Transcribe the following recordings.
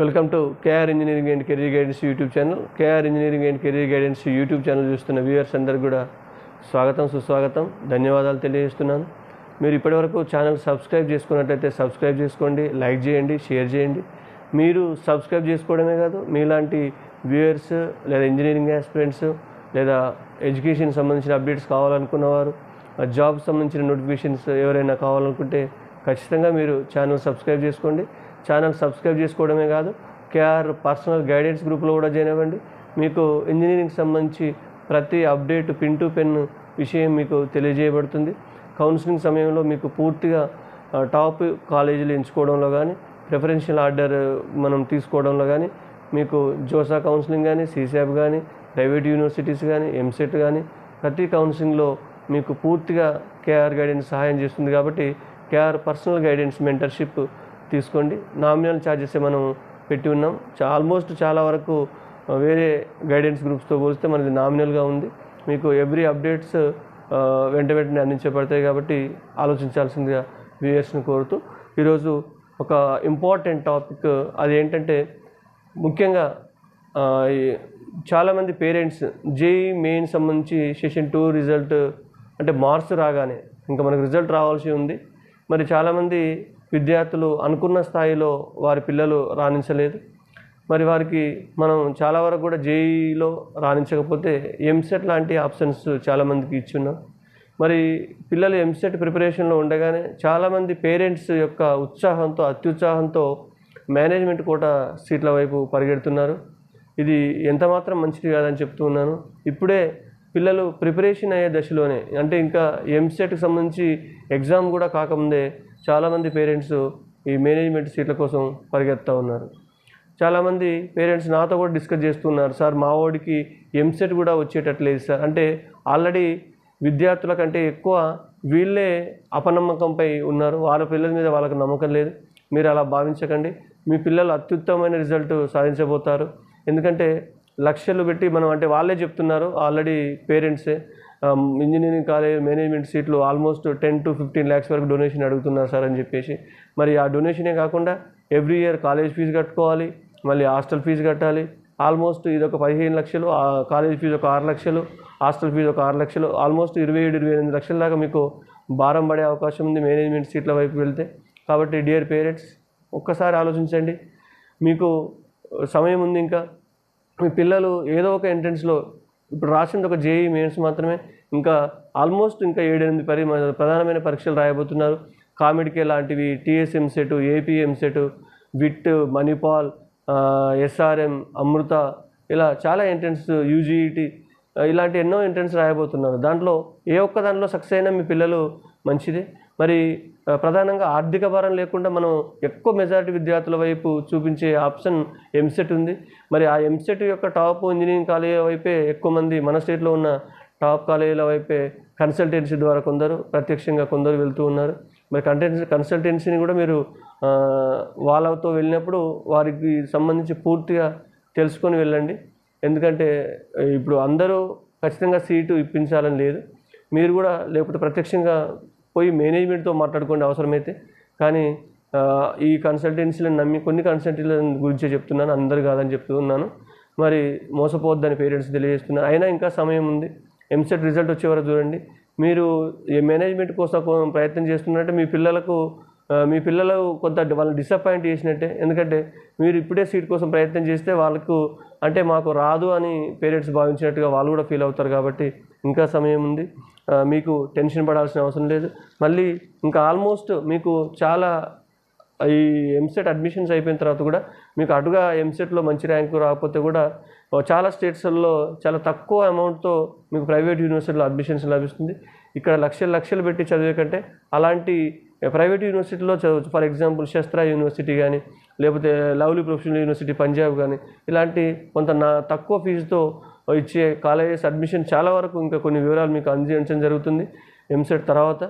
Welcome to KR engineering and career guidance YouTube channel. KR engineering and career guidance YouTube channel చూస్తున్న viewers అందరికి కూడా స్వాగతం సుస్వాగతం. ధన్యవాదాలు తెలియజేస్తున్నాను. మీరు ఇప్పటివరకు ఛానల్ సబ్స్క్రైబ్ చేసుకున్నట్లయితే సబ్స్క్రైబ్ చేసుకోండి లైక్ చేయండి షేర్ చేయండి. మీరు సబ్స్క్రైబ్ చేసుకోవడమే కాదు మీలాంటి వ్యూయర్స్ లేదా ఇంజనీరింగ్ ఆస్పిరెంట్స్ లేదా ఎడ్యుకేషన్ సంబంధించిన అప్డేట్స్ కావాలనుకున్నవారు జాబ్ సంబంధించిన నోటిఫికేషన్స్ ఎవరైనా కావాలనుకుంటే ఖచ్చితంగా మీరు ఛానల్ సబ్స్క్రైబ్ చేసుకోండి. ఛానల్ సబ్స్క్రైబ్ చేసుకోవడమే కాదు కేఆర్ పర్సనల్ గైడెన్స్ గ్రూప్లో కూడా జాయిన్ అవ్వండి. మీకు ఇంజనీరింగ్ సంబంధించి ప్రతి అప్డేట్ పిన్ టు పెన్ విషయం మీకు తెలియజేయబడుతుంది. కౌన్సిలింగ్ సమయంలో మీకు పూర్తిగా టాప్ కాలేజీలు ఎంచుకోవడంలో కానీ ప్రిఫరెన్షియల్ ఆర్డర్ మనం తీసుకోవడంలో కానీ మీకు జోసా కౌన్సిలింగ్ కానీ సీసాబ్ కానీ ప్రైవేట్ యూనివర్సిటీస్ కానీ ఎంసెట్ కానీ ప్రతి కౌన్సిలింగ్లో మీకు పూర్తిగా కేఆర్ గైడెన్స్ సహాయం చేస్తుంది కాబట్టి కేఆర్ పర్సనల్ గైడెన్స్ మెంటర్షిప్ తీసుకోండి. నామినల్ ఛార్జెస్ మనం పెట్టి ఉన్నాం. ఆల్మోస్ట్ చాలా వరకు వేరే గైడెన్స్ గ్రూప్స్తో పోలిస్తే మనది నామినల్గా ఉంది. మీకు ఎవ్రీ అప్డేట్స్ వెంట వెంటనే అందించబడతాయి కాబట్టి ఆలోచించాల్సిందిగా వ్యూయర్స్ని కోరుతూ ఈరోజు ఒక ఇంపార్టెంట్ టాపిక్ అది ఏంటంటే ముఖ్యంగా చాలామంది పేరెంట్స్ జేఈ మెయిన్ సంబంధించి సెషన్ టూ రిజల్ట్ అంటే మార్క్స్ రాగానే ఇంకా మనకు రిజల్ట్ రావాల్సి ఉంది. మరి చాలామంది విద్యార్థులు అనుకున్న స్థాయిలో వారి పిల్లలు రాణించలేదు. మరి వారికి మనం చాలా వరకు కూడా జేఈలో రాణించకపోతే ఎంసెట్ లాంటి ఆప్షన్స్ చాలామందికి ఇచ్చున్నాం మరి పిల్లలు ఎంసెట్ ప్రిపరేషన్లో ఉండగానే చాలామంది పేరెంట్స్ యొక్క ఉత్సాహంతో అత్యుత్సాహంతో మేనేజ్మెంట్ కూడా సీట్ల వైపు పరిగెడుతున్నారు. ఇది ఎంత మాత్రం మంచిది కాదని చెప్తూ ఉన్నాను. ఇప్పుడే పిల్లలు ప్రిపరేషన్ అయ్యే దశలోనే అంటే ఇంకా ఎంసెట్కి సంబంధించి ఎగ్జామ్ కూడా కాకముందే చాలామంది పేరెంట్స్ ఈ మేనేజ్మెంట్ సీట్ల కోసం పరిగెత్తా ఉన్నారు. చాలామంది పేరెంట్స్ నాతో కూడా డిస్కస్ చేస్తున్నారు. సార్ మా వాడికి ఎంసెట్ కూడా వచ్చేటట్లేదు సార్. అంటే ఆల్రెడీ విద్యార్థుల కంటే ఎక్కువ వీళ్ళే అపనమ్మకంపై ఉన్నారు. వాళ్ళ పిల్లల మీద వాళ్ళకి నమ్మకం లేదు. మీరు అలా భావించకండి. మీ పిల్లలు అత్యుత్తమమైన రిజల్ట్ సాధించబోతారు. ఎందుకంటే లక్షలు పెట్టి మనం అంటే వాళ్ళే చెప్తున్నారు ఆల్రెడీ పేరెంట్సే. ఇంజనీరింగ్ కాలేజ్ మేనేజ్మెంట్ సీట్లు almost ten to fifteen lakhs వరకు డొనేషన్ అడుగుతున్నారు సార్ అని చెప్పేసి. మరి ఆ డొనేషనే కాకుండా ఎవ్రీ ఇయర్ కాలేజ్ ఫీజు కట్టుకోవాలి మళ్ళీ హాస్టల్ ఫీజు కట్టాలి. ఆల్మోస్ట్ ఇది ఒక పదిహేను లక్షలు ఆ కాలేజ్ ఫీజు ఒక ఆరు లక్షలు హాస్టల్ ఫీజు ఒక ఆరు లక్షలు ఆల్మోస్ట్ ఇరవై ఏడు ఇరవై ఎనిమిది లక్షల దాకా మీకు భారం పడే అవకాశం ఉంది మేనేజ్మెంట్ సీట్ల వైపు వెళ్తే. కాబట్టి డియర్ పేరెంట్స్ ఒక్కసారి ఆలోచించండి. మీకు సమయం ఉంది ఇంకా. మీ పిల్లలు ఏదో ఒక ఎంట్రన్స్లో ఇప్పుడు రాసింది ఒక జేఈ మెయిన్స్ మాత్రమే. ఇంకా ఆల్మోస్ట్ ఇంకా ఏడెనిమిది పరి ప్రధానమైన పరీక్షలు రాయబోతున్నారు. కామెడికే లాంటివి TS EAMCET AP EAMCET VIT Manipal SRM Amrita ఇలా చాలా ఎంట్రన్స్ యూజీఈటీ ఇలాంటి ఎన్నో ఎంట్రన్స్ రాయబోతున్నారు. దాంట్లో ఏ ఒక్క దాంట్లో సక్సెస్ అయినా మీ పిల్లలు మంచిదే. మరి ప్రధానంగా ఆర్థిక భారం లేకుండా మనం ఎక్కువ మెజారిటీ విద్యార్థుల వైపు చూపించే ఆప్షన్ ఎంసెట్ ఉంది. మరి ఆ ఎంసెట్ యొక్క టాప్ ఇంజనీరింగ్ కాలేజీల వైపే ఎక్కువ మంది మన స్టేట్లో ఉన్న టాప్ కాలేజీల వైపే కన్సల్టెన్సీ ద్వారా కొందరు ప్రత్యక్షంగా కొందరు వెళ్తూ ఉన్నారు. మరి కంటెన్సీ కన్సల్టెన్సీని కూడా మీరు వాళ్ళతో వెళ్ళినప్పుడు వారికి సంబంధించి పూర్తిగా తెలుసుకొని వెళ్ళండి. ఎందుకంటే ఇప్పుడు అందరూ ఖచ్చితంగా సీటు ఇప్పించాలని లేదు. మీరు కూడా లేకపోతే ప్రత్యక్షంగా పోయి మేనేజ్మెంట్తో మాట్లాడుకోండి అవసరమైతే. కానీ ఈ కన్సల్టెన్సీలను నమ్మి కొన్ని కన్సల్టెన్సీల గురించే చెప్తున్నాను అందరు కాదని చెప్తున్నాను. మరి మోసపోవద్దని పేరెంట్స్ తెలియజేస్తున్నారు. అయినా ఇంకా సమయం ఉంది. ఎంసెట్ రిజల్ట్ వచ్చే వరకు చూడండి. మీరు ఏ మేనేజ్మెంట్ కోసం ప్రయత్నం చేస్తున్నట్టే మీ పిల్లలకు మీ పిల్లలు కొంత వాళ్ళని డిసప్పాయింట్ చేసినట్టే. ఎందుకంటే మీరు ఇప్పుడే సీట్ కోసం ప్రయత్నం చేస్తే వాళ్ళకు అంటే మాకు రాదు అని పేరెంట్స్ భావించినట్టుగా వాళ్ళు కూడా ఫీల్ అవుతారు కాబట్టి ఇంకా సమయం ఉంది. మీకు టెన్షన్ పడాల్సిన అవసరం లేదు. మళ్ళీ ఇంకా ఆల్మోస్ట్ మీకు చాలా ఈ ఎంసెట్ అడ్మిషన్స్ అయిపోయిన తర్వాత కూడా మీకు అటుగా ఎంసెట్లో మంచి ర్యాంకు రాకపోతే కూడా చాలా స్టేట్స్లో చాలా తక్కువ అమౌంట్తో మీకు ప్రైవేట్ యూనివర్సిటీలో అడ్మిషన్స్ లభిస్తుంది. ఇక్కడ లక్షలు లక్షలు పెట్టి చదివే కంటే అలాంటి ప్రైవేట్ యూనివర్సిటీలో చదవచ్చు ఫర్ ఎగ్జాంపుల్ శస్త్ర యూనివర్సిటీ కానీ లేకపోతే లవ్లీ ప్రొఫెషనల్ యూనివర్సిటీ పంజాబ్ కానీ ఇలాంటి కొంత నా తక్కువ ఫీజుతో ఇచ్చే కాలేజెస్ అడ్మిషన్ చాలా వరకు ఇంకా కొన్ని వివరాలు మీకు అందించడం జరుగుతుంది. ఎంసెట్ తర్వాత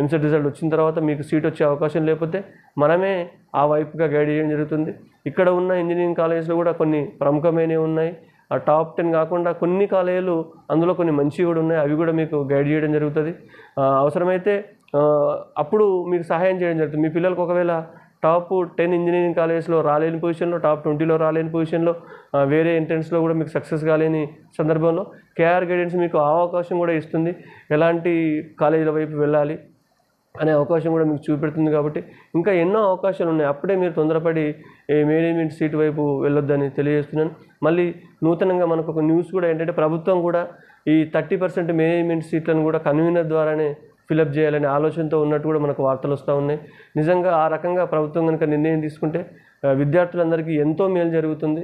ఎంసెట్ రిజల్ట్ వచ్చిన తర్వాత మీకు సీట్ వచ్చే అవకాశం లేకపోతే మనమే ఆ వైపుగా గైడ్ చేయడం జరుగుతుంది. ఇక్కడ ఉన్న ఇంజనీరింగ్ కాలేజెస్లో కూడా కొన్ని ప్రముఖమైనవి ఉన్నాయి. ఆ టాప్ టెన్ కాకుండా కొన్ని కాలేజీలు అందులో కొన్ని మంచివి కూడా ఉన్నాయి. అవి కూడా మీకు గైడ్ చేయడం జరుగుతుంది. అవసరమైతే అప్పుడు మీకు సహాయం చేయడం జరుగుతుంది. మీ పిల్లలకు ఒకవేళ టాప్ టెన్ ఇంజనీరింగ్ కాలేజెస్లో రాలేని పొజిషన్లో టాప్ ట్వంటీలో రాలేని పొజిషన్లో వేరే ఎంట్రెన్స్లో కూడా మీకు సక్సెస్ కాలేని సందర్భంలో కేఆర్ గైడెన్స్ మీకు ఆ అవకాశం కూడా ఇస్తుంది. ఎలాంటి కాలేజీల వైపు వెళ్ళాలి అనే అవకాశం కూడా మీకు చూపెడుతుంది కాబట్టి ఇంకా ఎన్నో అవకాశాలు ఉన్నాయి. అప్పుడే మీరు తొందరపడి ఏ మేనేజ్మెంట్ సీట్ వైపు వెళ్ళొద్దని తెలియజేస్తున్నాను. మళ్ళీ నూతనంగా మనకు ఒక న్యూస్ కూడా ఏంటంటే ప్రభుత్వం కూడా ఈ థర్టీ పర్సెంట్ మేనేజ్మెంట్ సీట్లను కూడా కన్వీనర్ ద్వారానే ఫిలప్ చేయాలనే ఆలోచనతో ఉన్నట్టు కూడా మనకు వార్తలు వస్తూ ఉన్నాయి. నిజంగా ఆ రకంగా ప్రభుత్వం కనుక నిర్ణయం తీసుకుంటే విద్యార్థులందరికీ ఎంతో మేలు జరుగుతుంది.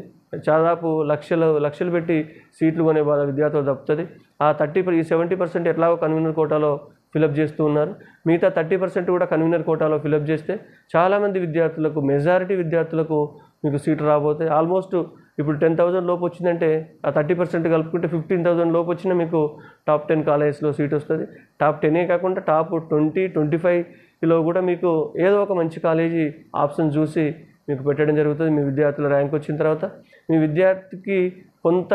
దాదాపు లక్షలు లక్షలు పెట్టి సీట్లు కొనే బాధ విద్యార్థులు తప్పుతుంది. ఆ థర్టీ ఈ సెవెంటీ పర్సెంట్ ఎట్లాగో కన్వీనర్ కోటాలో ఫిలప్ చేస్తూ ఉన్నారు. మిగతా థర్టీ పర్సెంట్ కూడా కన్వీనర్ కోటాలో ఫిలప్ చేస్తే చాలామంది విద్యార్థులకు మెజారిటీ విద్యార్థులకు మీకు సీటు రాబోతాయి. ఆల్మోస్ట్ ఇప్పుడు టెన్ థౌసండ్ లోపు వచ్చిందంటే ఆ థర్టీ పర్సెంట్ కలుపుకుంటే ఫిఫ్టీన్ థౌసండ్ లోపు వచ్చినా మీకు టాప్ టెన్ కాలేజెస్లో సీట్ వస్తుంది. టాప్ టెనే కాకుండా టాప్ ట్వంటీ ట్వంటీ ఫైవ్లో కూడా మీకు ఏదో ఒక మంచి కాలేజీ ఆప్షన్ చూసి మీకు పెట్టడం జరుగుతుంది. మీ విద్యార్థుల ర్యాంక్ వచ్చిన తర్వాత మీ విద్యార్థికి కొంత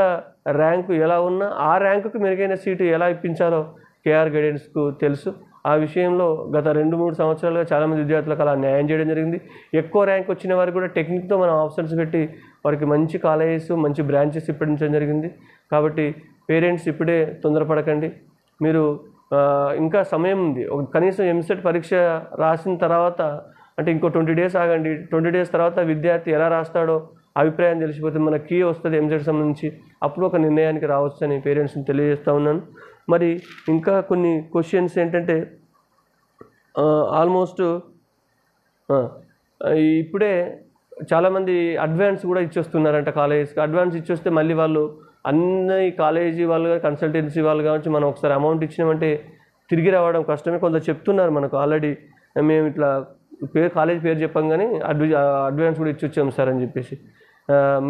ర్యాంకు ఎలా ఉన్నా ఆ ర్యాంకుకు మెరుగైన సీటు ఎలా ఇప్పించాలో కేఆర్ గైడెన్స్కు తెలుసు. ఆ విషయంలో గత రెండు మూడు సంవత్సరాలుగా చాలామంది విద్యార్థులకు అలా న్యాయం చేయడం జరిగింది. ఎక్కువ ర్యాంక్ వచ్చిన వారికి కూడా టెక్నిక్తో మనం ఆప్షన్స్ పెట్టి వారికి మంచి కాలేజెస్ మంచి బ్రాంచెస్ ఇప్పించడం జరిగింది. కాబట్టి పేరెంట్స్ ఇప్పుడే తొందరపడకండి. మీరు ఇంకా సమయం ఉంది. ఒక కనీసం ఎంసెట్ పరీక్ష రాసిన తర్వాత అంటే ఇంకో ట్వంటీ డేస్ ఆగండి. ట్వంటీ డేస్ తర్వాత విద్యార్థి ఎలా రాస్తాడో అభిప్రాయం తెలిసిపోతే మన కీ వస్తుంది ఎంసెట్ సంబంధించి. అప్పుడు ఒక నిర్ణయానికి రావచ్చు అని పేరెంట్స్ని తెలియజేస్తూ ఉన్నాను. మరి ఇంకా కొన్ని క్వశ్చన్స్ ఏంటంటే ఆల్మోస్ట్ ఇప్పుడే చాలామంది అడ్వాన్స్ కూడా ఇచ్చేస్తున్నారంట కాలేజెస్కి అడ్వాన్స్ ఇచ్చేస్తే మళ్ళీ వాళ్ళు అన్ని కాలేజీ వాళ్ళు కన్సల్టెన్సీ వాళ్ళు కావచ్చు మనం ఒకసారి అమౌంట్ ఇచ్చినామంటే తిరిగి రావడం కష్టమే. కొంత చెప్తున్నారు మనకు ఆల్రెడీ మేము ఇట్లా పేరు కాలేజ్ పేరు చెప్పాం కానీ అడ్వి అడ్వాన్స్ కూడా ఇచ్చి వచ్చాము సార్ అని చెప్పేసి.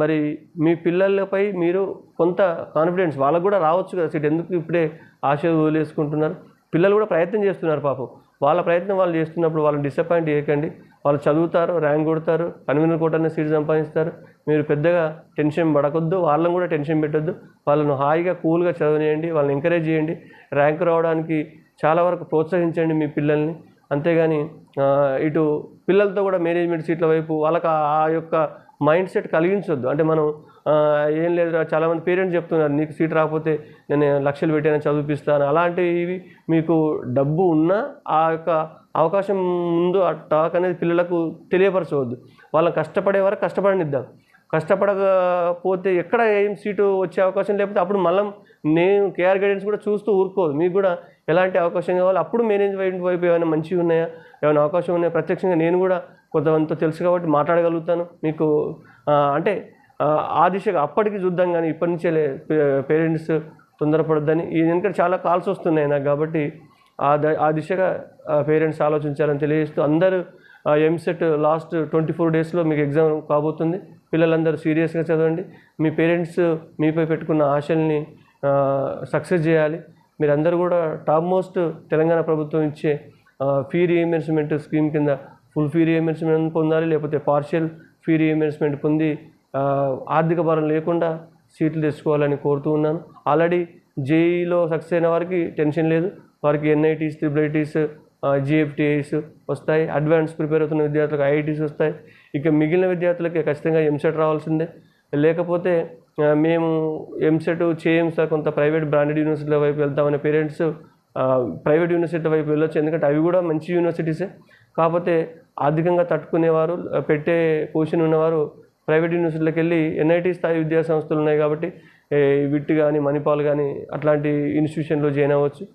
మరి మీ పిల్లలపై మీరు కొంత కాన్ఫిడెన్స్ వాళ్ళకు కూడా రావచ్చు కదా సీట్. ఎందుకు ఇప్పుడే ఆశ వదిలేసుకుంటున్నారు? పిల్లలు కూడా ప్రయత్నం చేస్తున్నారు పాపం. వాళ్ళ ప్రయత్నం వాళ్ళు చేస్తున్నప్పుడు వాళ్ళని డిసప్పాయింట్ చేయకండి. వాళ్ళు చదువుతారు ర్యాంక్ కొడతారు కన్వీనర్ కోటానే సీట్ సంపాదిస్తారు. మీరు పెద్దగా టెన్షన్ పడకొద్దు వాళ్ళని కూడా టెన్షన్ పెట్టొద్దు. వాళ్ళను హాయిగా కూల్గా చదవనియండి వాళ్ళని ఎంకరేజ్ చేయండి. ర్యాంక్ రావడానికి చాలా వరకు ప్రోత్సహించండి మీ పిల్లల్ని. అంతేగాని ఇటు పిల్లలతో కూడా మేనేజ్మెంట్ సీట్ల వైపు వాళ్ళకి ఆ- యొక్క మైండ్ సెట్ కలిగించొద్దు. అంటే మనం ఏం లేదు చాలామంది పేరెంట్స్ చెప్తున్నారు నీకు సీట్ రాకపోతే నేను లక్షలు పెట్టాను చదివిపిస్తాను? అలాంటివి మీకు డబ్బు ఉన్నా ఆ యొక్క అవకాశం ముందు ఆ టాక్ అనేది పిల్లలకు తెలియపరచవద్దు. వాళ్ళని కష్టపడే వరకు కష్టపడనిద్దాం. కష్టపడకపోతే ఎక్కడ ఏం సీటు వచ్చే అవకాశం లేకపోతే అప్పుడు మళ్ళీ నేను కేఆర్ గైడెన్స్ కూడా చూస్తూ ఊరుకోదు. మీకు కూడా ఎలాంటి అవకాశం కావాలి అప్పుడు మేనేజ్మెంట్ వైపు ఏమైనా మంచిగా ఉన్నాయా ఏమైనా అవకాశం ఉన్నాయా ప్రత్యక్షంగా నేను కూడా కొంతమందితో తెలుసు కాబట్టి మాట్లాడగలుగుతాను. మీకు అంటే ఆ, దిశగా అప్పటికి చూద్దాం కానీ ఇప్పటి నుంచే పేరెంట్స్ తొందరపడొద్దని ఈ ఎందుకంటే చాలా కాల్స్ వస్తున్నాయి నాకు కాబట్టి ఆ ద ఆ దిశగా పేరెంట్స్ ఆలోచించాలని తెలియజేస్తూ అందరూ ఎంసెట్ లాస్ట్ ట్వంటీ ఫోర్ డేస్లో మీకు ఎగ్జామ్ కాబోతుంది. పిల్లలందరూ సీరియస్గా చదవండి. మీ పేరెంట్స్ మీపై పెట్టుకున్న ఆశల్ని సక్సెస్ చేయాలి. మీరందరూ కూడా టాప్ మోస్ట్ తెలంగాణ ప్రభుత్వం ఇచ్చే ఫీ రీఎంబర్స్మెంట్ స్కీమ్ కింద ఫుల్ ఫీ రీఎంబర్స్మెంట్ పొందాలి లేకపోతే పార్షియల్ ఫీ రీఎంబర్స్మెంట్ పొంది ఆర్థిక భారం లేకుండా సీట్లు తెచ్చుకోవాలని కోరుతూ ఉన్నాను. ఆల్రెడీ జేఈలో సక్సెస్ అయిన వారికి టెన్షన్ లేదు. వారికి ఎన్ఐటీస్ త్రిబుల్ ఐటీస్ జిఎఫ్టీఐస్ వస్తాయి. అడ్వాన్స్ ప్రిపేర్ అవుతున్న విద్యార్థులకు ఐఐటీస్ వస్తాయి. ఇక మిగిలిన విద్యార్థులకి ఖచ్చితంగా ఎంసెట్ రావాల్సిందే. లేకపోతే మేము ఎంసెట్ చేయం సార్ కొంత ప్రైవేట్ బ్రాండెడ్ యూనివర్సిటీల వైపు వెళ్తామనే పేరెంట్స్ ప్రైవేట్ యూనివర్సిటీ వైపు వెళ్ళొచ్చు. ఎందుకంటే అవి కూడా మంచి యూనివర్సిటీసే. కాకపోతే ఆర్థికంగా తట్టుకునేవారు పెట్టే పొజిషన్ ఉన్నవారు ప్రైవేట్ యూనివర్సిటీలకు వెళ్ళి ఎన్ఐటి స్థాయి విద్యా సంస్థలు ఉన్నాయి కాబట్టి విట్ కానీ మణిపాల్ కానీ అట్లాంటి ఇన్స్టిట్యూషన్లో జాయిన్ అవ్వచ్చు.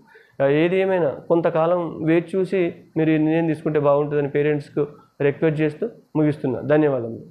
ఏది ఏమైనా కొంతకాలం వేచి చూసి మీరు నిర్ణయం తీసుకుంటే బాగుంటుందని పేరెంట్స్కు రిక్వెస్ట్ చేస్తూ ముగిస్తున్నా. ధన్యవాదములు.